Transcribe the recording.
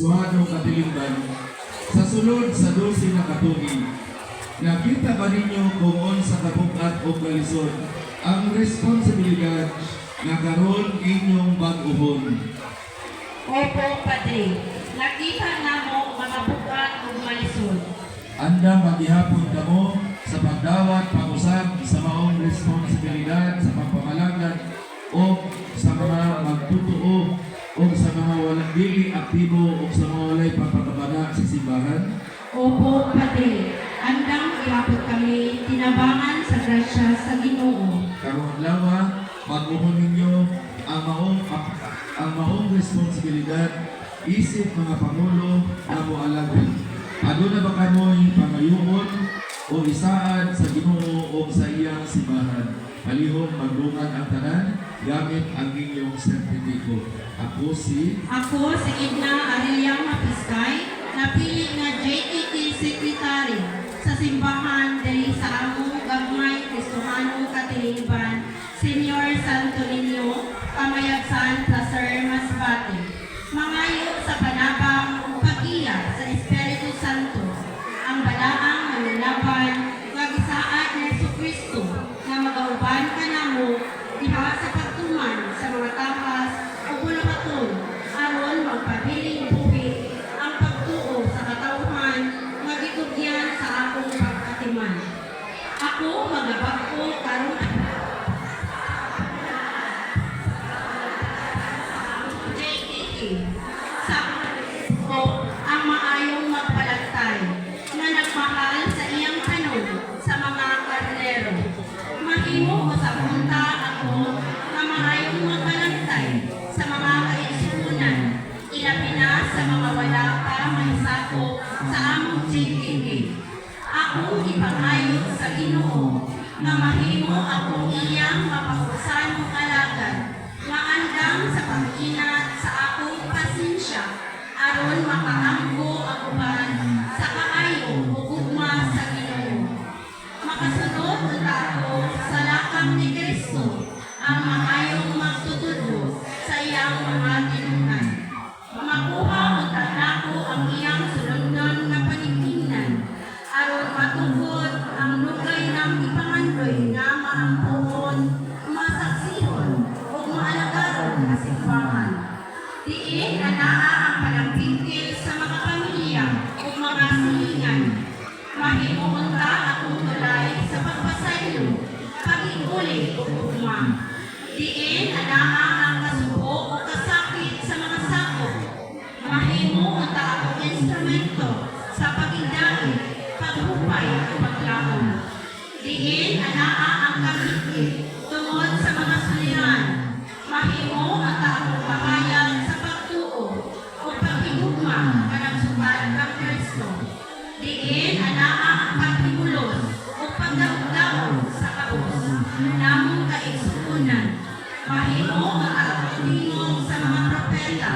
Suhano Katilingban, sa sulod sa 12 na katuig, nakita ba ninyo kung unsa kabukat o kalisod ang responsibilidad nga karon inyong bag-uhon? Opo, Padre. Nakita namo mga bukat ug malisod. Andang maghihapon kamo sa pagdawat pag-usab aktibo o sa mga walay pagpapabana sa simbahan. Opo, Padre. Andang ilapot kami tinabangan sa grasya sa Ginoo. Karong adlaw pag-uhon ninyo ang maong ang maong responsibilidad isip mga pangulo na moalagan. Aduna ba kamoy pangayuon o isaad sa Ginoo o sa iyang simbahan? Palihog magdungan ang tanan gamit ang inyong sertipiko. Ako si Ako si Edna Arellano Mapiskay, napili nga JTT Secretary sa simbahan dali sa among gagmay Kristohano Katilingban, Senior Santo Niño, Kamayagsan, Placer, Masbate. Mangayo sa panabang pag-iya sa Espiritu Santo, ang balaang manlalaban nga gisaad ni Jesucristo nga magauban kanamo diha sa pagtuman sa mga takas o bulabaton aron magpabiling buhi ang pagtuo sa katawhan nga gitugyan sa akong pagkatiman. Ako magabako karon na sa mga wala pa may sakop sa among JTT. Ako ipangayot sa Ginoo nga mahimo akong iyang mapakusan alagad nga andang sa pag-inat sa akong pasensya aron makaanggo ang uban sa kaayo o gugma sa Ginoo. Makasunod unta ako sa lakang ni Kristo ang ugma. Diin na naa ang kasuko o kasakit sa mga sakop. Mahimuunta akong instrumento sa pagindait, paghupay o paglahon. Diin anaa ang kamit tungod sa mga suliran. Mahimo ang taong pahayag sa pagtuo o ng Kristo. Diin anaa ang Mahimo tingog sa mga propeta